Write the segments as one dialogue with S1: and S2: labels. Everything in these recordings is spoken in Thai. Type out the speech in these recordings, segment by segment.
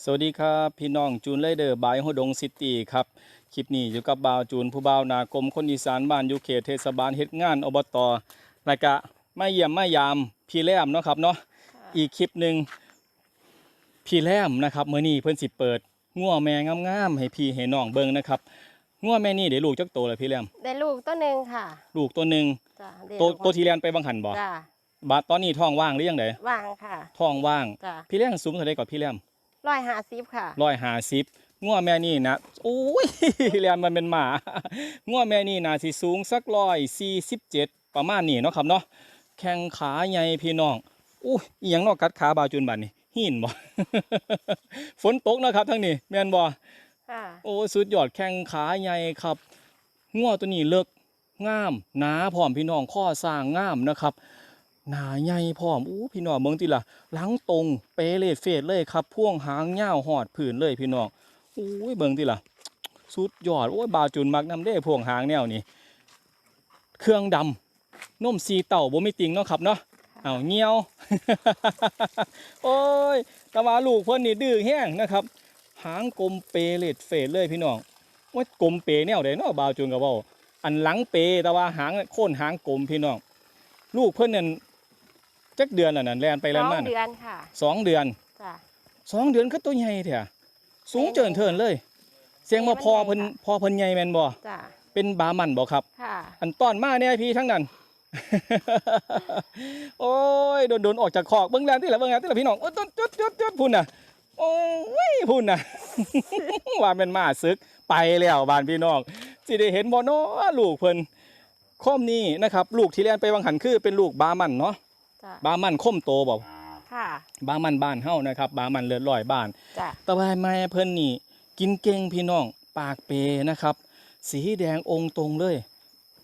S1: สวัสดีครับพี่น้องจูนไรเดอร์บายโฮดงซิตี้ครับคลิปนี้อยู่กับบ่าวจูนผู้บ่าวนากรมคนอีสานบ้านอยู่เขตเทศบาลเฮ็ดงานอบตแล้วก็มาเยี่ยมมายามพี่แรมเนาะครับเนาะอีกคลิปหนึ่งพี่แรมนะครับมื้อนี้เพิ่นสิเปิดงัวแม่งามๆให้พี่ให้น้องเบิ่งนะครับงัวแม่นี่เดี๋ยวลูกจักโตแล้วพี่แรม
S2: ได้ลูกตัวหนึ่งค่ะ
S1: ลูกตัวหนึง
S2: จ้ะได้
S1: โต
S2: ลูก
S1: โตที่เรียนไปบังหันบ่
S2: จ้ะ
S1: บาดตอนนี้ท้องว่างหรือยังได
S2: ว่างค่ะ
S1: ท้องว่าง
S2: จ้ะ
S1: พี่แรมสูงเท่าใดก่อนพี่แรม
S2: ร้อยห้าสิบค่ะ
S1: ร้อยหาสิบง่วแม่นี่นะโอ้ยเรียนมันเป็นหมาง่วแม่นี่นาสิสูงสักร้อยสี่สิบเจ็ดประมาณนี้เนาะครับเนาะแข้งขาใหญ่พี่น้องอู้ยอหยังเนอกกัดขาบาวจุนบัดนี่หินบ่ฝนตกนะครับทั้งนี้แม่นบ่
S2: ค่ะ
S1: โอ้สุดยอดแข้งขาใหญ่ครับง่วตัวนี้เลิกงามหนาพร้อมพี่น้องข้อสร้างงามนะครับ หนาใหญ่พร้อมอู้พี่น้องเมืองติล่ะหลังตรงเปเลดเฟดเลยครับ พ่วงหางยาวหอดผืนเลยพี่น้องอู้ยเบิ่งติล่ะสุดยอดโอ้ยบาวจุนมักนำเด้พ่วงหางแนวนี้เครื่องดำนมซีเต่าบ่มีติงเนาะครับเนาะเอาเงี้ยว โอ้ยแตะว่าลูกเพิ่นนี่ดื้อแห้งนะครับ หางกลมเปเลดเฟดเลยพี่น้องว่ากลมเปแนวใดเนาะบาวจุนก็เว้าอันหลังเปแต่ว่าหางโค่นหางกลมพี่น้องลูกเพิ่นนั่น จักเดือนแล้วนั่นแล่นไป
S2: ส
S1: แล่น
S2: อง
S1: มาน่ะ
S2: เดือนค่ะ
S1: สองเดือน
S2: จ้ะ
S1: สองเดือนคือตัวใหญ่แท้สูงเจินเทินเลย เสียงว่าพอเพิ่นพอเพิ่นใหญ่แม่นบ่
S2: จ้ะ
S1: เป็นบามันบ่ครับ
S2: ค่ะ
S1: อันต้อนมาเนี่ยพี่ทั้งนั้น โอ้ยโดนโดนออกจากคอกเบิ่งแลนที่ละเบิ่งแลนที่ละพี่น้องโอ้ยจุดจุดจุดจุดพุ่นน่ะ โอ้ยพุ่นน่ะ ว่าเป็นมาซึกไปแล้วบ้านพี่น้องสิได้เห็นบ่เนาะลูกเพิ่นคมนี้นะครับ ลูกที่แลนไปวังหันคือเป็นลูกบามันเนาะ
S2: จ้ะ
S1: บามันคมโตบ่
S2: ค่ะ
S1: บามันบ้านเฮานะครับ บามันเลือดลอยบ้าน
S2: จ้ะ
S1: แตะวายแม่เพิ่นนี่ กินเก่งพี่น้องปากเปนะครับ สีแดงองค์ตรงเลย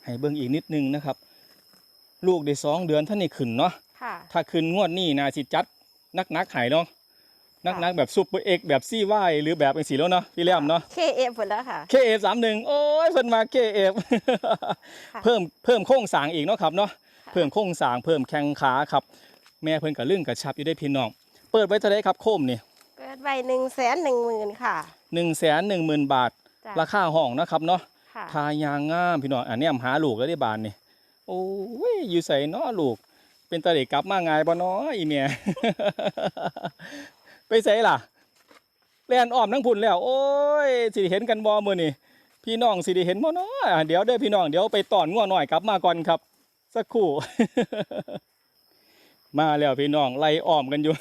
S1: ให้เบิ่งอีกนิดนึงนะครับ ลูกได้สองเดือนท่านนี่ขึ้นเนาะ
S2: ค่ะ
S1: ถ้าขึ้นงวดนี้นาสิจัดนักนักๆใหายเนาะนักนักๆแบบซุปเปอร์เอ็กแบบซี่วายหรือแบบเป็นสีแล้วเนาะพี่แรมเนาะ
S2: เคเอฟหมดแล้วค่ะ
S1: KF สามหนึ่งโอ้ยเพิ่นมา KF
S2: ค่ะ
S1: เพิ่มเพิ่มโค้งสร้างอีกเนาะครับเนาะ เพิ่มโค้งสร้างเพิ่มแข้งขาครับ แม่เพิ่นกับลื่นกับชับอยู่ได้พี่น้อง เปิดไว้เท่าไหรครับโคมนี่
S2: เปิดใบหนึ่งแสนหนึ่งหมื่นค่ะ
S1: หนึ่งแสนหนึ่งหมื่นบาท
S2: จ้ะ
S1: ราคาห้องนะครับเนาะ
S2: ค่ะ
S1: ทายางงามพี่น้องอันเนี้ยหาลูกแล้วได้บานนี่โอ้ยอยู่ใส่เนาะลูก เป็นตาเด็กกลับมาไงายบ่เนาะอีเมีย ไปใส่ล่ะแล่นอ้อมทั้งพุ่นแล้ว โอ้ยสิได้เห็นกันบ่มื้อนี้พี่น้องสิได้เห็นบ่เนาะอะเดี๋ยวเด้อพี่น้องเดี๋ยวไปตอนงัวหน่อยกลับมาก่อนครับ สักครู่ มาแล้วพี่น้องไล่อ้อมกันอยู่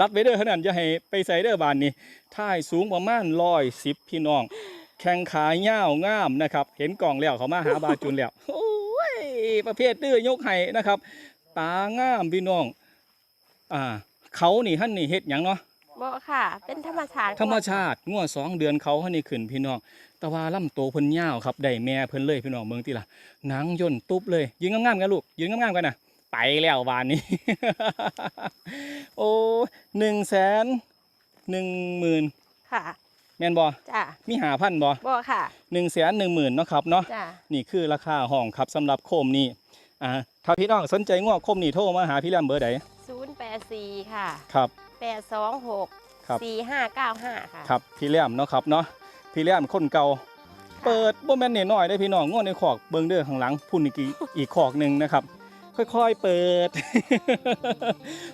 S1: รับไวเดอเท่านั้นจะให้ไปใส่เด้อบานนี้ท่ายสูงประมาณร้อยสิบพี่น้อง แข้งขาเง่าวงามนะครับ เห็นกล่องแล้วเขามาหาบาจุนแล้วโอ้ยประเภทดื้อยกไห้นะครับ ตางามพี่น้อง อ่า เขานี่ท่านนี่เฮ็ดหยังเนาะ
S2: บ่ค่ะ เป็นธรรมชาติ
S1: ธรรมชาติงัวสองเดือนเขาท่านนี่ขึ้นพี่น้องแต่ว่าลำโตเพิ่นยาวครับได้แม่เพิ่นเลยพี่น้องเมืองติล่ะหนังย่นตุ๊บเลย ยืนงามๆกันลูกยืนงามๆกันนะไปแล้ววานนี้ โอ้หนึ่งแสนหนึ่งหมื่น
S2: ค่ะ
S1: แม่นบ่
S2: จ้ะ
S1: มีหาพันบ่
S2: บ่ค่ะ
S1: หนึ่งแสนหนึ่งหมื่นเนาะครับเนาะ
S2: จ้ะ
S1: นี่คือราคาห้องครับสำหรับโคมนี่อ่าถ้าพี่น้องสนใจงอกโคมนี่โทรมาหาพี่แรมเบอร์ใด
S2: ศูนย์แปดสี่ค่ะ
S1: ครับ
S2: แปดสองหก
S1: ครับ
S2: สี่ห้าเก้าห้าค่ะ
S1: ครับพี่แรมเนาะครับเนาะพี่แรมคนเก่าเปิดบ่แม่นน้อยๆได้อพี่น้องงวในขอกเบิ่งเด้อข้างหลังพุ่นอีกอีกอีกขอกหนึ่งนะครับ ค่อยๆเปิด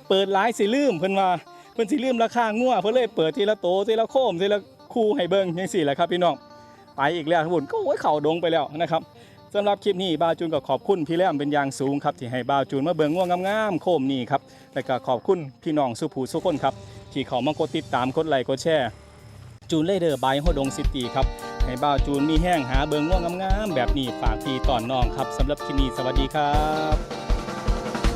S1: เปิดหลายสิลืมเพิ่นว่าเพิ่นสิลืมราคางัวเพิ่นเลยเปิดทีละโตทีละโคมทีละคู่ให้เบิ่งจังซี่แหละครับพี่น้องไปอีกแล้วทุกคนก็โอ้ยเข่าดงไปแล้วนะครับ สำหรับคลิปนี้บาวจูนก็ขอบคุณพี่แรมเป็นอย่างสูงครับที่ให้บาวจูนมาเบิ่งง่วงงามๆโคมนี่ครับและก็ขอบคุณพี่น้องสุภูสุคนครับที่เขามากดติดตามกดไลค์กดแชร์จูนเลเดอร์บายโฮดงซิตี้ครับให้บาวจูนมีแห้งหาเบิ่งง่วงงามๆแบบนี้ฝากพี่ตอนน้องครับสำหรับคลิปนี้สวัสดีครับ